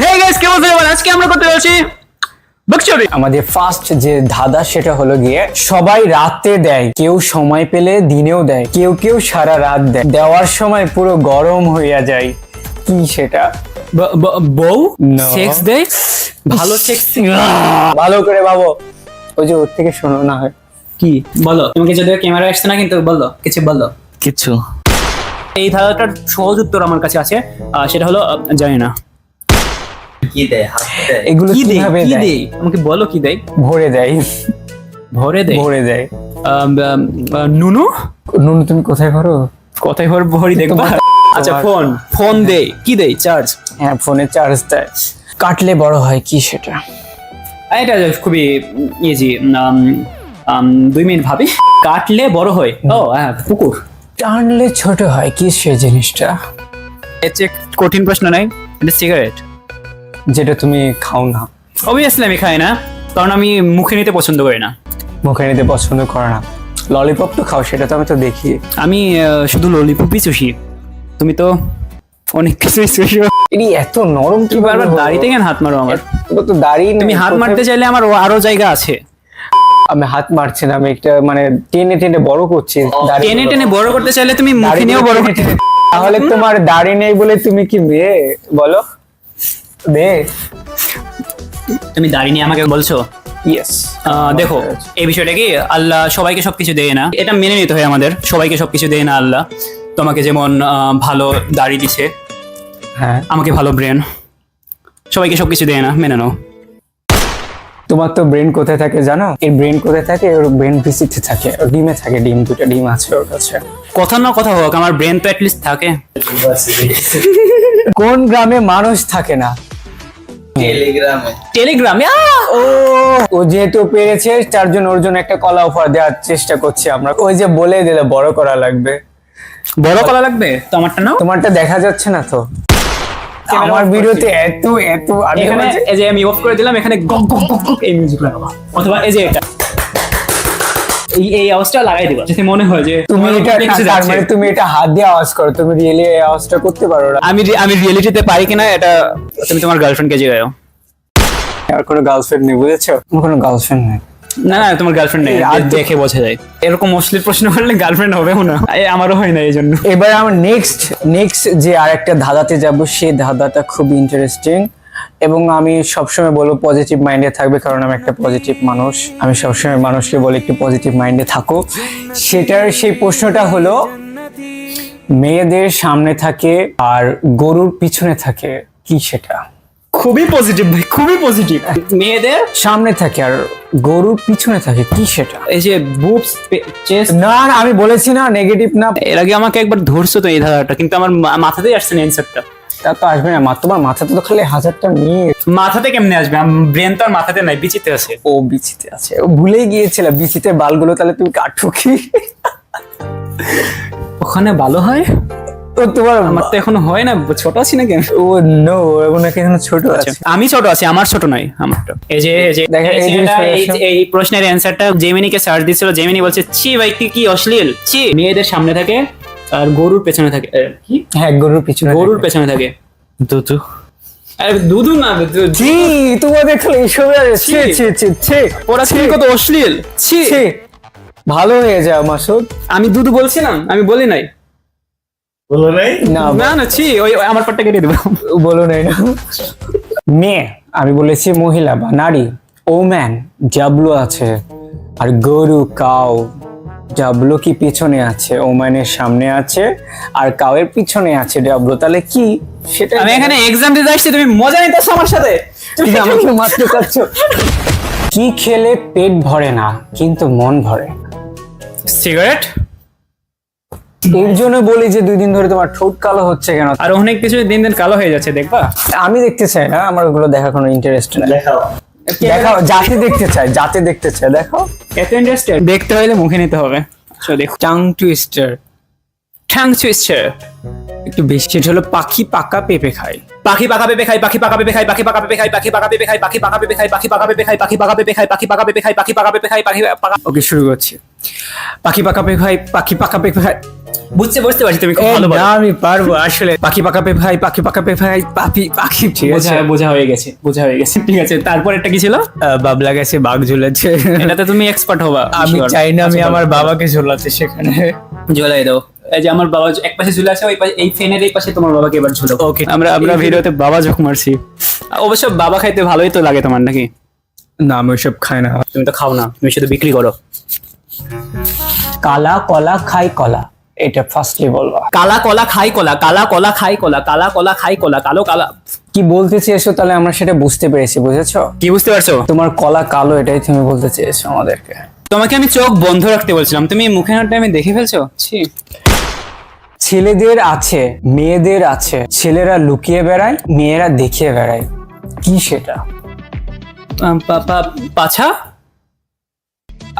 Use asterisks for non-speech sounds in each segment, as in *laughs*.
Hey guys কেমন আছেন আজকে আমরা করতে যাচ্ছি বকচুরি আমাদের ফার্স্ট যে ধাঁধা সেটা হলো গিয়ে সবাই রাতে দেয় কেউ সময় পেলে দিনেও দেয় কেউ কেউ সারা রাত দেয়। দেওয়ার সময় পুরো গরম হইয়া যায়। কি সেটা? বউ. সেক্স দে ভালো সেক্স *laughs* ভালো করে ভাবো। ওই যে ওর থেকে শোনো না হয়। কি? বলো। তোমাকে যদি ক্যামেরা আসছে না কিন্তু বলো। কিছু বলো। কিছু। এই ধাঁধাটার সহজ উত্তর আমার কাছে আছে। আহ, সেটা হলো জানি না। কি দেয়? হাত এগুলো কি দেয়? কি দেয়? আমাকে বলো কি দেয়? ভরে দেয়। ভরে দেয়? ভরে দেয়। নুনু? নুন তুমি কোথায় করো কথাই ভর ভরি দেখবা? আচ্ছা ফোন। ফোন দেয়। কি দেয়? চার্জ? হ্যাঁ ফোনে চার্জ দেয়। কাটলে বড় হয় কি সেটা? এটা খুবই ইজি দুই মিনিট ভাবি। কাটলে বড় হয়। ও হ্যাঁ পুকুর। টানলে ছোট হয় কি সে জিনিসটা? এর চেয়ে কঠিন প্রশ্ন নাই এটা সিগারেট যেটা তুমি খাও না। অবভিয়াসলি আমি খাই না কারণ আমি মুখে নিতে পছন্দ করি না। মুখে নিতে পছন্দ করে না। ললিপপ তো খাও সেটা তো আমি তো দেখি। আমি আহ, শুধু ললিপপই চুষি তুমি তো অনেক কিছুই চুষো এটি এত নরম কি বারবার দাড়িতে কেন হাত মারো আমার? তোমার তো দাড়ি নেই, তুমি হাত মারতে চাইলে আমার আরও জায়গা আছে। আমি হাত মারছি না আমি একটা মানে টেনে টেনে বড় করছি। দাড়ি- টেনে টেনে বড় করতে চাইলে তুমি মুখে দাড়ি নিয়েও বড় করতে তাহলে তোমার দাড়ি নেই বলে তুমি কি মেয়ে? বলো। তুমি দাড়ি নিয়ে আমাকে বলছো? ইয়েস দেখো এই বিষয়টা কি? আল্লাহ সবাইকে সবকিছু দেয় না। এটা মেনে নিতে হয় আমাদের। সবাইকে সবকিছু দেয় না আল্লাহ। তোমাকে যেমন ভালো দাড়ি দিছে হ্যাঁ। আমাকে ভালো ব্রেন সবাইকে সবকিছু দেয় না। মেনে নাও। তোমার তো ব্রেন কোথায় থাকে জানো? এর ব্রেন কোথায় থাকে? ওর ব্রেন ভিসিতে থাকে। ওর ডিমে থাকে ডিম দুটো ডিম আছে ওর কাছে। কথা না কথা হোক আমার ব্রেন তো অ্যাটলিস্ট থাকে। কোন গ্রামে মানুষ থাকে না? টেলিগ্রামে। টেলিগ্রামে? ও ও যেহেতু পেরেছে তার জন্য ওর জন্য একটা কলা অফার দেওয়ার চেষ্টা করছি আমরা। ওই যে বলে দিলে বড় করা লাগবে। বড় কলা লাগবে? তো আমারটা নাও। তোমারটা দেখা যাচ্ছে না তো? আমার ভিডিওতে এত এত আমি এখানে এই যে আমি অফ করে দিলাম এখানে গক গক গক এই মিউজিক লাগাবো। অথবা এই যে এটা। এই এই আওয়াজটা লাগাই দিবা। যাতে মনে হয় যে তুমি এটা তার মানে তুমি এটা হাত দিয়ে আওয়াজ করো তুমি রিয়েলি এই আওয়াজটা করতে পারো না। আমি আমি রিয়েলিটিতে পারি কিনা এটা তুমি তোমার গার্লফ্রেন্ডকে জিগাও আর কোনো গার্লফ্রেন্ড নেই বুঝেছ? আমার কোনো গার্লফ্রেন্ড নেই। না না তোমার গার্লফ্রেন্ড নেই আর দেখে বোঝা যায়। এরকম অশ্লীল প্রশ্ন করলে গার্লফ্রেন্ড হবেও না। আমারও হয় না এই জন্য এবার আমার নেক্সট নেক্সট যে আরেকটা ধাঁধাতে যাব সেই ধাঁধাটা খুব ইন্টারেস্টিং এবং আমি সবসময় বলব পজিটিভ মাইন্ডে থাকবে কারণ আমি একটা পজিটিভ মানুষ। আমি সবসময় মানুষকে বলি একটু পজিটিভ মাইন্ডে থাকো। সেটার সেই প্রশ্নটা হলো মেয়েদের সামনে থাকে আর গরুর পিছনে থাকে কি সেটা? খুবই পজিটিভ ভাই খুবই পজিটিভ মেয়েদের? সামনে থাকে আর গরুর পিছনে থাকে কি সেটা? এই যে বুবস চেস্ট না না আমি বলেছি না নেগেটিভ না। এর আগে আমাকে একবার ধরছো তো এই ধারাটা কিন্তু আমার মা- মাথাতেই আসছে না অ্যান্সারটা তা তো আসবে না মা তোমার মাথাতে তো খালি হাজারটা নিয়ে মাথাতে কেমনে আসবে? ব্রেন তো আর মাথাতে নাই বিচিতে আছে। ও বিচিতে আছে। ও ভুলেই গিয়েছিল বিচিতে বালগুলো তাহলে তুমি কাটো কি? ওখানে ভালো হয়? তো তোমার আমার তো এখনও হয় না ছোট আছি না কেন ও নো এখন ছোট আছে। আমি ছোট আছি আমার ছোট নাই আমারটা। এই যে এই যে প্রশ্নের অ্যান্সারটা জেমিনিকে সার্চ দিছিল জেমিনি বলছে ছি ভাই তুই কি অশ্লীল? ছি মেয়েদের সামনে থাকে আর গরুর পেছনে থাকে কি? হ্যাঁ গরুর পিছনে গরুর পেছনে থাকে। দুধু। আরে দুধু না দু- ছি তোমাদের খালি এসবে ছি ছি। ছি ছি ছি ওরা ছি। কত অশ্লীল। ছি। ছি। ভালো হয়ে যাও মাসুদ। আমি দুধু বলছিলাম আমি বলি নাই। বলো নাই? না না না ছি ওই ওই আমার পাটটা কেটে দেবো। বলো নাই না। মেয়ে আমি বলেছি মহিলা বা নারী ও ম্যান জাবলু আছে আর গরু কাউ ডাবলু কি পিছনে আছে? ওম্যানের সামনে আছে। আর কাউয়ের পিছনে আছে ডাবলু তাহলে কি? সেটা আমি এখানে এক্সাম দিতে আসছি তুমি মজা নিতেছো আমার সাথে। তুমি আমাকে মারতে চাচ্ছ। কি খেলে পেট ভরে না কিন্তু মন ভরে? সিগারেট এর জন্য বলি যে দুই দিন ধরে তোমার ঠোঁট কালো হচ্ছে কেন? আর অনেক কিছু দিন দিন কালো হয়ে যাচ্ছে দেখবা? আমি দেখতে চাই না আমার ওগুলো দেখা কোনো ইন্টারেস্ট নেই। দেখাও। দেখাও যাতে দেখতে চাই যাতে দেখতে চাই দেখো এত ইন্টারেস্টেড দেখতে হলে মুখে নিতে হবে আচ্ছা দেখো টাং টুইস্টার ঠ্যাং সুইস্টার একটু বেশি সেটা হলো পাখি পাকা পেঁপে খায় পাখি পাকা পেঁপে খাই পাখি পাকা পেঁপে খাই পাখি পাকা পেঁপে খাই পাখি পাকা পেঁপে খাই পাখি পাকা পেঁপে খাই পাখি পাকা পেঁপে খাই পাখি পাকা পেঁপে খাই পাখি পাকা পেঁপে খাই পাখি পাকা পেঁপে খাই পাখি পাকা ওকে শুরু করছি পাখি পাকা পেঁপে খায় পাখি পাকা পেঁপে খায় বুঝতে বুঝতে পারছি তুমি খুব ভালো না আমি পারব। আসলে পাখি পাকাপে ভাই পাখি পাকাপে ভাই পাপি পাখি ঠিক আছে। বোঝা বোঝা হয়ে গেছে বোঝা হয়ে গেছে ঠিক আছে। তারপর একটা কি ছিল? বাবলা গেছে বাঘ ঝুলেছে এটাতে তুমি এক্সপার্ট হবা আমি চাই না আমি আচ্ছা, আমার বাবাকে ঝোলাতে সেখানে। ঝোলাই দাও। এই যে আমার বাবা এক পাশে ঝুলে আছে ওই পাশে এই ফ্যানের এই পাশে তোমার বাবাকে এবার ঝুলো। Okay. আমরা আমরা ভিডিওতে বাবা ঝোঁক মারছি। অবশ্য বাবা খাইতে ভালোই তো লাগে তোমার নাকি? না আমি ওইসব খাই না। তুমি তো খাও না তুমি শুধু বিক্রি করো। কালা কলা খাই কলা। এটা ফার্স্টলি বলবা কালা কলা খাই কলা কালা কলা খাই কলা কালা কলা খাই কলা কালো কালা। কি বলতে চেয়েছো তাহলে আমরা সেটা বুঝতে পেরেছি বুঝেছ? কি বুঝতে পারছ? তোমার কলা কালো এটাই তুমি বলতে চেয়েছো আমাদেরকে। তোমাকে আমি চোখ বন্ধ রাখতে বলছিলাম। তুমি মুখে হাঁটতে আমি দেখে ফেলছো? ছি। ছেলেদের আছে মেয়েদের আছে ছেলেরা লুকিয়ে বেড়ায় মেয়েরা দেখিয়ে বেড়ায়। কি সেটা? পাছা?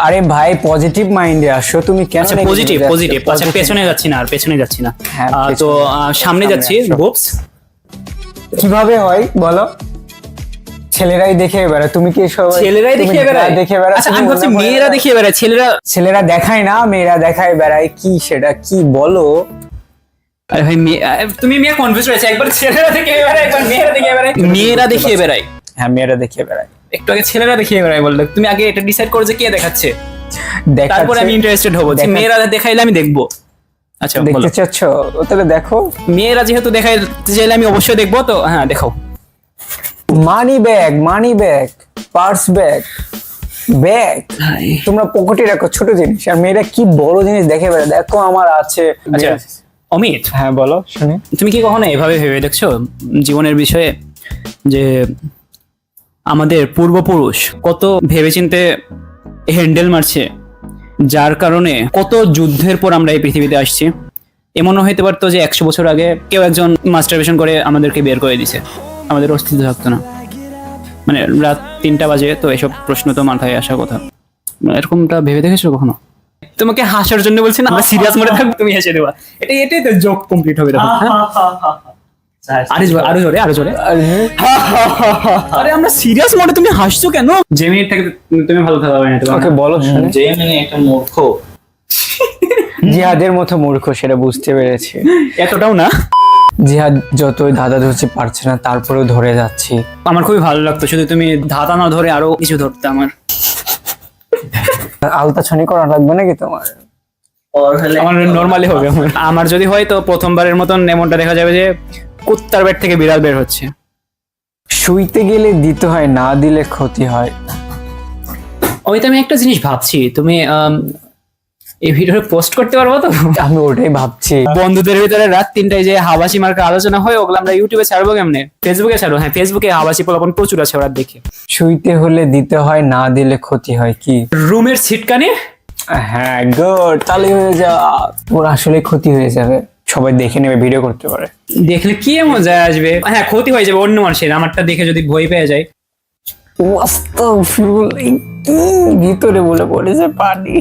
আরে ভাই পজিটিভ মাইন্ডে আসো। তুমি কেন আচ্ছা পজিটিভ পজিটিভ আচ্ছা পেছনে যাচ্ছি না আর পেছনে যাচ্ছি না। হ্যাঁ, তো সামনে যাচ্ছি। বুপস কীভাবে হয় বলো? ছেলেরাই দেখে বেড়ায়। তুমি কি সবাই ছেলেরাই দেখিয়ে বেড়ায়? দেখে বেড়ায়? আচ্ছা আমি ভাবছি মেয়েরা দেখে বেড়ায় ছেলেরা ছেলেরা দেখায় না মেয়েরা দেখায় বেড়ায়। কি সেটা? কি বলো? আরে ভাই তুমি মেয়ে কনফিউজ হয়েছে একবার ছেলেরা দেখিয়ে বেড়ায় একবার মেয়েরা দেখিয়ে বেড়ায়। মেয়েরা দেখিয়ে বেড়ায়। হ্যাঁ মেয়েরা দেখে বেড়ায়। একটু আগে ছেলেরা দেখিয়ে বেড়ায় বললে তুমি আগে এটা ডিসাইড করো যে কে দেখাচ্ছে। তারপরে আমি ইন্টারেস্টেড হব যে মেয়েরা দেখাইলে আমি দেখব। আচ্ছা দেখতে চাচ্ছ? তাহলে দেখো। মেয়েরা যেহেতু দেখাইতে চাইলে আমি অবশ্যই দেখব তো হ্যাঁ দেখাও। Money bag money bag purse bag bag তোমরা পকেটে রাখো ছোট জিনিস আর মেয়েরা কি বড় জিনিস দেখে বেড়ায়? দেখো আমার আছে আচ্ছা অমিত। হ্যাঁ বলো শুনি। তুমি কি কখনো এভাবে ভেবে দেখছ? জীবনের বিষয়ে যে আমাদের পূর্বপুরুষ কত ভেবেচিন্তে হ্যান্ডেল মারছে, যার কারণে কত যুদ্ধের পর আমরা এই পৃথিবীতে আসছি। এমনও হইতে পারতো যে একশো বছর আগে কেউ একজন মাস্টারবেশন করে আমাদেরকে বের করে দিছে। আমাদের অস্তিত্ব থাকতো না। মানে রাত তিনটা বাজে, তো এসব প্রশ্ন তো মাথায় আসার কথা। এরকমটা ভেবে দেখেছ কখনো? তোমাকে হাসার জন্য বলছি না সিরিয়াস মোডে থাকব, তুমি হেসে দেবা। এটাই এটাই তো জোক কমপ্লিট হবে? আরে জোরে আরও জোরে আরও জোরে। আরে। আমরা সিরিয়াস মোডে তুমি হাসছো কেন? যে মিনিট থেকে তুমি ভালো থাকবে না তোমার ওকে বলো শুনি। যে মানে একটা মূর্খ। জিহাদের মতো মূর্খ সেটা বুঝতে পেরেছি। এতটাও না? জিহাদ যতই ধাঁধা ধরতে পারছে না তারপরেও ধরে যাচ্ছি। আমার খুবই ভালো লাগতো শুধু তুমি ধাতা না ধরে আরও কিছু ধরতে আমার। আলতা ছনি করা লাগবে নাকি তোমার? আমার নর্মালি হবে আমার। আমার যদি হয় তো প্রথমবারের মতন এমনটা দেখা যাবে যে কুত্তার বেড থেকে বিড়াল বের হচ্ছে। শুইতে গেলে দিতে হয় না দিলে ক্ষতি হয়। ওই তো আমি একটা জিনিস ভাবছি। তুমি আম, এই ভিডিওটা পোস্ট করতে পারব তো? আমি ওটাই ভাবছি। বন্ধুদের ভিতরে রাত তিনটায় যে হাবাসি মার্কা আলোচনা হয় ওগুলো আমরা ইউটিউবে ছাড়বো কেমনে? ফেসবুকে ছাড়বো? হ্যাঁ ফেসবুকে হাবাসি পোলাপন প্রচুর আছে ওরা দেখে। শুইতে হলে দিতে হয় না দিলে ক্ষতি হয় কি? রুমের সিটকানে হ্যাঁ গুড তাহলে হয়ে যা ওর আসলে ক্ষতি হয়ে যাবে। সবাই দেখে নেবে ভিডিও করতে পারে। দেখলে কি মজা আসবে? হ্যাঁ ক্ষতি হয়ে যাবে অন্য মানুষের আমারটা দেখে যদি ভয় পেয়ে যায়। কি ভিতরে বলে পড়েছে পানি।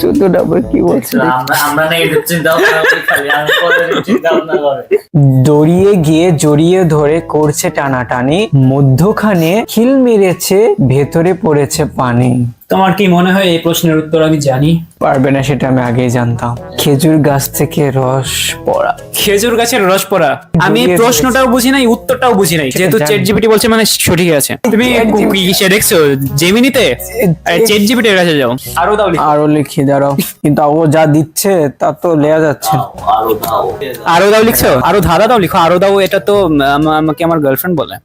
চোদ্দ নম্বর কি বলছে? আমরা আমরা না এটা চিন্তা ভাবনা করি খালি আমি পরে চিন্তা ভাবনা করে। দড়িয়ে গিয়ে জড়িয়ে ধরে করছে টানাটানি মধ্যখানে খিল মেরেছে ভেতরে পড়েছে পানি। তোমার কি মনে হয় এই প্রশ্নের উত্তর আমি জানি? পারবে না সেটা আমি আগেই জানতাম। খেজুর গাছ থেকে রস পড়া। খেজুর গাছের রস পড়া? আমি প্রশ্নটাও বুঝি নাই উত্তরটাও বুঝি নাই। যেহেতু। চেট জিপিটি বলছে মানে সঠিক আছে। তুমি কিসে দেখছ? জেমিনিতে চেট জিপিটির কাছে যাও। আরও দাও লিখো। আরও লিখে দাঁড়াও। কিন্তু ও যা দিচ্ছে তা তো লেয়া যাচ্ছে না। আরও দাও আরও দাও। লিখছো? আরও ধারা দাও লিখো। আরও দাও এটা তো আমাকে আমার গার্লফ্রেন্ড বলে।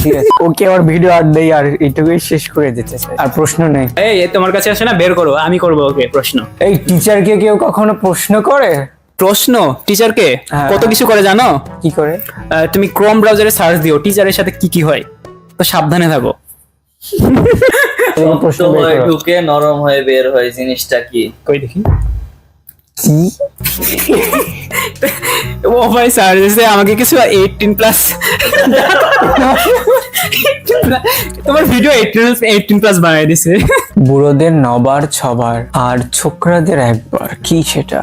ঠিক আছে। ওকে আমার ভিডিও আর দেই আর এইটুকুই শেষ করে দিতে চাই। আর প্রশ্ন নেই। এই তোমার কাছে আসে না? বের করো আমি করব ওকে প্রশ্ন। এই টিচারকে কেউ কখনো প্রশ্ন করে? প্রশ্ন? টিচারকে হ্যাঁ। কত কিছু করে জানো? কি করে? তুমি ক্রোম ব্রাউজারে সার্চ দিও টিচারের সাথে কি কি হয়। তো সাবধানে থাকো। হয়ে। ঢুকে নরম হয়ে বের হয় জিনিসটা কি? কই দেখি। কি? ও ভাই স্যার দিছে আমাকে কিছু এইটিন প্লাস তোমার ভিডিও এইটিন প্লাস বানাই দিছে। বুড়োদের নবার ছবার আর ছোকরাদের একবার কি সেটা?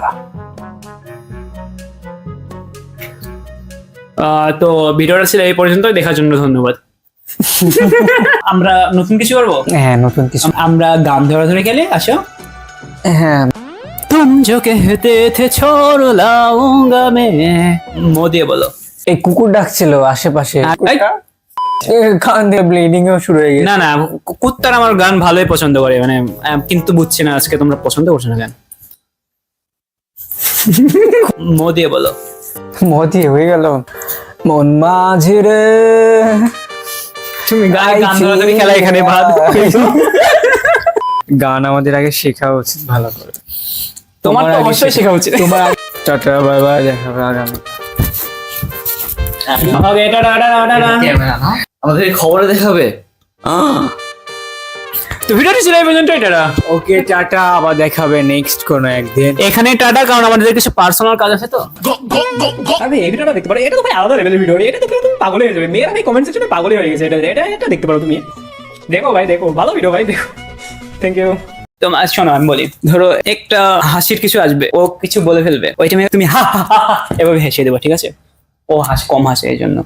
আহ, তো ভিডিওটা ছিল এই পর্যন্ত দেখার জন্য ধন্যবাদ। আমরা নতুন কিছু করব? হ্যাঁ নতুন কিছু। আমরা গান ধরে ধরে গেলে আসো। হ্যাঁ। तुम जो कहते थे छोड़ लाऊंगा मैं মো দিয়ে বলো এই কুকুর ডাকছিল আশেপাশে এই, এ, কান দিয়ে ব্লিডিং ও শুরু হয়ে গেছে না না কু- কুত্তার আমার গান ভালোই পছন্দ করে মানে আহ, কিন্তু বুঝছি না আজকে তোমরা পছন্দ করছো না গান *laughs* মো দিয়ে বলো মতি হয়ে গেল মন মাঝে রে তুমি গান গান ধরো তুমি খেলা এখানে ভাত *laughs* গান আমাদের আগে শেখা উচিত ভালো করে তোমার তো অবশ্যই শেখা উচিত। তোমার টাটা বাই বাই দেখা আমাদের খবরে দেখাবে। তো ভিডিওটি ছিল এই পর্যন্তই টাটা। ওকে টাটা আবার দেখাবে নেক্সট কোনো একদিন। এখানে টাটা কারণ আমাদের কিছু পার্সোনাল কাজ আছে তো। আমি এই ভিডিওটা দেখতে পারো এটা তো ভাই আলাদা লেভেলের ভিডিও এটা তো তুমি পাগল হয়ে যাবে। মেয়েরা ভাই কমেন্ট সেকশনে পাগল হয়ে গেছে। এটা এটা এটা দেখতে পারো তুমি। দেখো ভাই দেখো। ভালো ভিডিও ভাই দেখো। থ্যাংক ইউ তো শোনো, আমি বলি, ধরো একটা হাসির কিছু আসবে, ও কিছু বলে ফেলবে, ওই টাইমে তুমি হা হা হা, এভাবে হেসে দেবো, ঠিক আছে? ও হাস, কম হাসে এই জন্য।